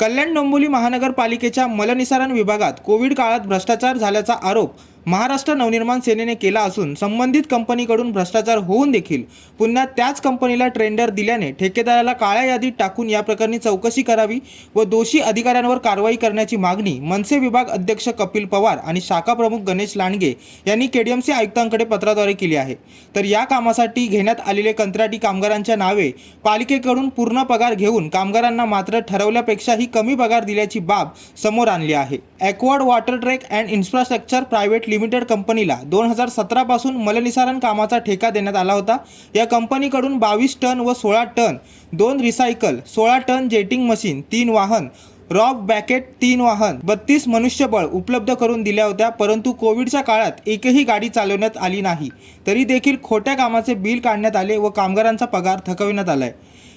कल्याण डोंबिवली महानगरपालिकेच्या मलनिसारण विभागात कोविड काळात भ्रष्टाचार झाल्याचा आरोप महाराष्ट्र नवनिर्माण सेनेने केला असून संबंधित कंपनीकडून भ्रष्टाचार होऊन देखील पुन्हा त्याच कंपनीला ट्रेंडर दिल्याने ठेकेदाराला काळ्या यादीत टाकून या प्रकरणी चौकशी करावी व दोषी अधिकाऱ्यांवर कारवाई करण्याची मागणी मनसे विभाग अध्यक्ष कपिल पवार आणि शाखा प्रमुख गणेश लांडगे यांनी केडीएमसी आयुक्तांकडे पत्राद्वारे केली आहे. तर या कामासाठी घेण्यात आलेले कंत्राटी कामगारांच्या नावे पालिकेकडून पूर्ण पगार घेऊन कामगारांना मात्र ठरवल्यापेक्षाही कमी पगार दिल्याची बाब समोर आणली आहे. ॲक्वॉर्ड water trek and infrastructure private limited कंपनीला दोन हजार सतरापासून मलनिसारण कामाचा ठेका देण्यात आला होता. या कंपनीकडून बावीस टन व सोळा टन दोन रिसायकल सोळा टन जेटिंग मशीन तीन वाहन रॉक बॅकेट तीन वाहन बत्तीस मनुष्यबळ उपलब्ध करून दिल्या होत्या परंतु कोविडच्या काळात एकही गाडी चालवण्यात आली नाही. तरी देखील खोट्या कामाचे बिल काढण्यात आले व कामगारांचा पगार थकविण्यात आलाय.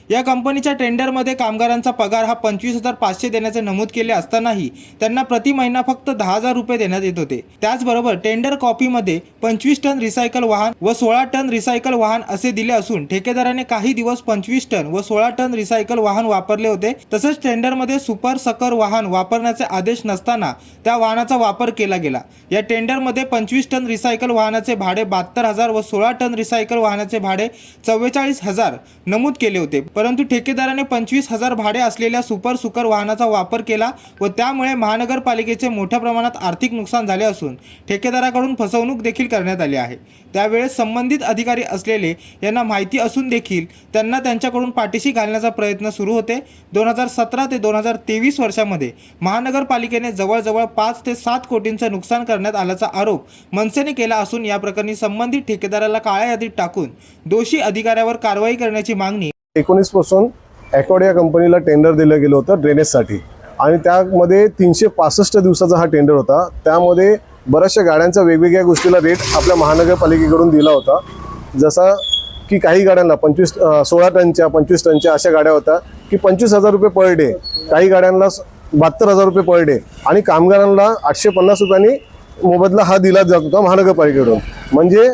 या कंपनीच्या टेंडरमध्ये कामगारांचा पगार हा पंचवीस हजार पाचशे देण्याचे नमूद केले असतानाही त्यांना प्रति महिना फक्त दहा हजार रुपये देण्यात येत होते. त्याचबरोबर टेंडर कॉपीमध्ये पंचवीस टन रिसायकल वाहन व सोळा टन रिसायकल वाहन असे दिले असून ठेकेदाराने काही दिवस पंचवीस टन व सोळा टन रिसायकल वाहन वापरले होते. तसेच टेंडरमध्ये सुपर सकर वाहन वापरण्याचे आदेश नसताना त्या वाहनाचा वापर केला गेला. या टेंडरमध्ये पंचवीस टन रिसायकल वाहनाचे भाडे बहात्तर हजार व सोळा टन रिसायकल वाहनाचे भाडे चव्वेचाळीस हजार नमूद केले होते. परंतु ठेकेदाराने पंचवीस हजार भाडे असलेल्या सुपर सुकर वाहनाचा वापर केला व त्यामुळे महानगरपालिकेचे मोठ्या प्रमाणात आर्थिक नुकसान झाले असून ठेकेदाराकडून फसवणूक देखील करण्यात आली आहे. त्यावेळेस संबंधित अधिकारी असलेले यांना माहिती असून देखील त्यांना त्यांच्याकडून पाठीशी घालण्याचा प्रयत्न सुरू होते. दोन हजार सतरा ते दोन हजार तेवीस वर्षामध्ये महानगरपालिकेने जवळजवळ पाच ते सात कोटींचं नुकसान करण्यात आल्याचा आरोप मनसेने केला असून या प्रकरणी संबंधित ठेकेदाराला काळ्या यादीत टाकून दोषी अधिकाऱ्यावर कारवाई करण्याची मागणी एकोणीसपासून पासून या कंपनीला टेंडर दिलं गेलं होतं ड्रेनेजसाठी आणि त्यामध्ये तीनशे पासष्ट दिवसाचा हा टेंडर होता. त्यामध्ये बऱ्याचशा गाड्यांचा वेगवेगळ्या गोष्टीला रेट आपल्या महानगरपालिकेकडून दिला होता. जसा की काही गाड्यांना पंचवीस सोळा टनच्या पंचवीस टनच्या अशा गाड्या होत्या की पंचवीस हजार रुपये पर डे काही गाड्यांना बहात्तर हजार रुपये पर डे आणि कामगारांना आठशे पन्नास रुपयांनी मोबदला हा दिला जात होता महानगरपालिकेकडून. म्हणजे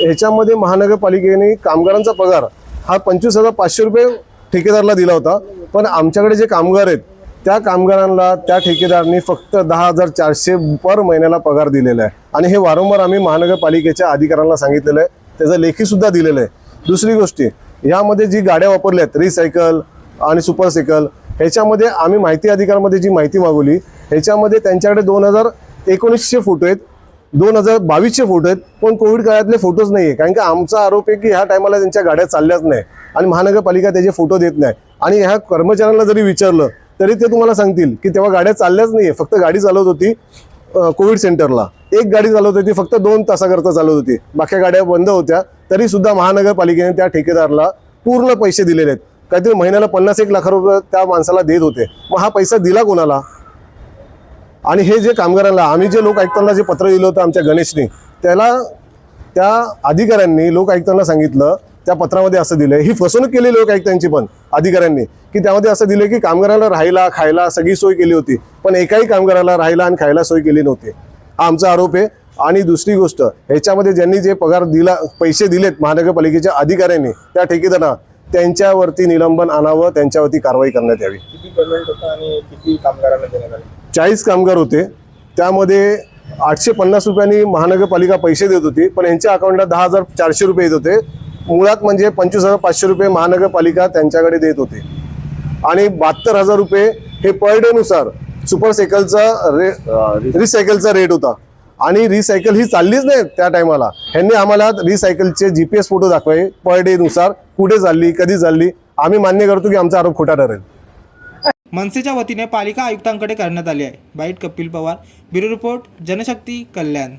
ह्याच्यामध्ये महानगरपालिकेने कामगारांचा पगार हा पंचवीस हजार पाचशे रुपये ठेकेदारला दिला होता. पण आमच्याकडे जे कामगार आहेत त्या कामगारांना त्या ठेकेदारांनी फक्त दहा हजार चारशे पर महिन्याला पगार दिलेला आहे. आणि हे वारंवार आम्ही महानगरपालिकेच्या अधिकाऱ्यांना सांगितलेलं आहे. त्याचं लेखीसुद्धा दिलेलं आहे. दुसरी गोष्टी यामध्ये जी गाड्या वापरल्या आहेत रिसायकल आणि सुपरसायकल ह्याच्यामध्ये आम्ही माहिती अधिकारामध्ये जी माहिती मागवली ह्याच्यामध्ये त्यांच्याकडे दोन हजार एकोणीसशे फोटो आहेत. दोन हजार बावीसचे फोटो आहेत पण कोविड काळातले फोटोच नाही आहे कारण की आमचा आरोप आहे की ह्या टायमाला त्यांच्या गाड्या चालल्याच नाही. आणि महानगरपालिका त्याचे फोटो देत नाही. आणि ह्या कर्मचाऱ्यांना जरी विचारलं तरी ते तुम्हाला सांगतील की तेव्हा गाड्या चालल्याच नाही आहे फक्त गाडी चालवत होती कोविड सेंटरला एक गाडी चालवत होती फक्त दोन तासाकरता चालवत होती. बाकी गाड्या बंद होत्या. तरी सुद्धा महानगरपालिकेने त्या ठेकेदारला पूर्ण पैसे दिलेले आहेत. काहीतरी महिन्याला पन्नास एक लाख रुपये त्या माणसाला देत होते. मग हा पैसा दिला कोणाला? आणि हे जे कामगारांना आम्ही जे लोक आयुक्तांना जे पत्र दिलं होतं आमच्या गणेशने त्याला त्या अधिकाऱ्यांनी लोक आयुक्तांना सांगितलं त्या पत्रामध्ये असं दिलं ही फसवणूक केली लोक आयुक्तांची पण अधिकाऱ्यांनी की त्यामध्ये असं दिलं की कामगाराला राहायला खायला सगळी सोय केली होती पण एकाही कामगाराला राहायला आणि खायला सोय केली नव्हती. हा आमचा आरोप आहे. आणि दुसरी गोष्ट ह्याच्यामध्ये ज्यांनी जे पगार दिला पैसे दिलेत महानगरपालिकेच्या अधिकाऱ्यांनी त्या ठेकेदारांना त्यांच्यावरती निलंबन आणावं त्यांच्यावरती कारवाई करण्यात यावी. किती पेमेंट होता आणि किती कामगारांना देण्यात आली? चाळीस कामगार होते. त्यामध्ये आठशे पन्नास रुपयांनी महानगरपालिका पैसे देत होती पण यांच्या अकाउंटला दहा हजार चारशे रुपये येत होते. मुळात म्हणजे पंचवीस हजार पाचशे रुपये महानगरपालिका त्यांच्याकडे देत होते. आणि बहात्तर हजार रुपये हे पर डेनुसार सुपर सायकलचा रे रिसायकलचा रेट होता. आणि रिसायकल ही चाललीच नाही त्या टायमाला ह्यांनी आम्हाला रिसायकलचे जी पी एस फोटो दाखवाय पर डेनुसार कुठे चालली कधी चालली आम्ही मान्य करतो की आमचा आरोप खोटा ठरेल. मनसेच्या वतीने पालिका आयुक्तांकडे करण्यात आली आहे. Bite Kapil Pawar bureau report Janshakti Kalyan.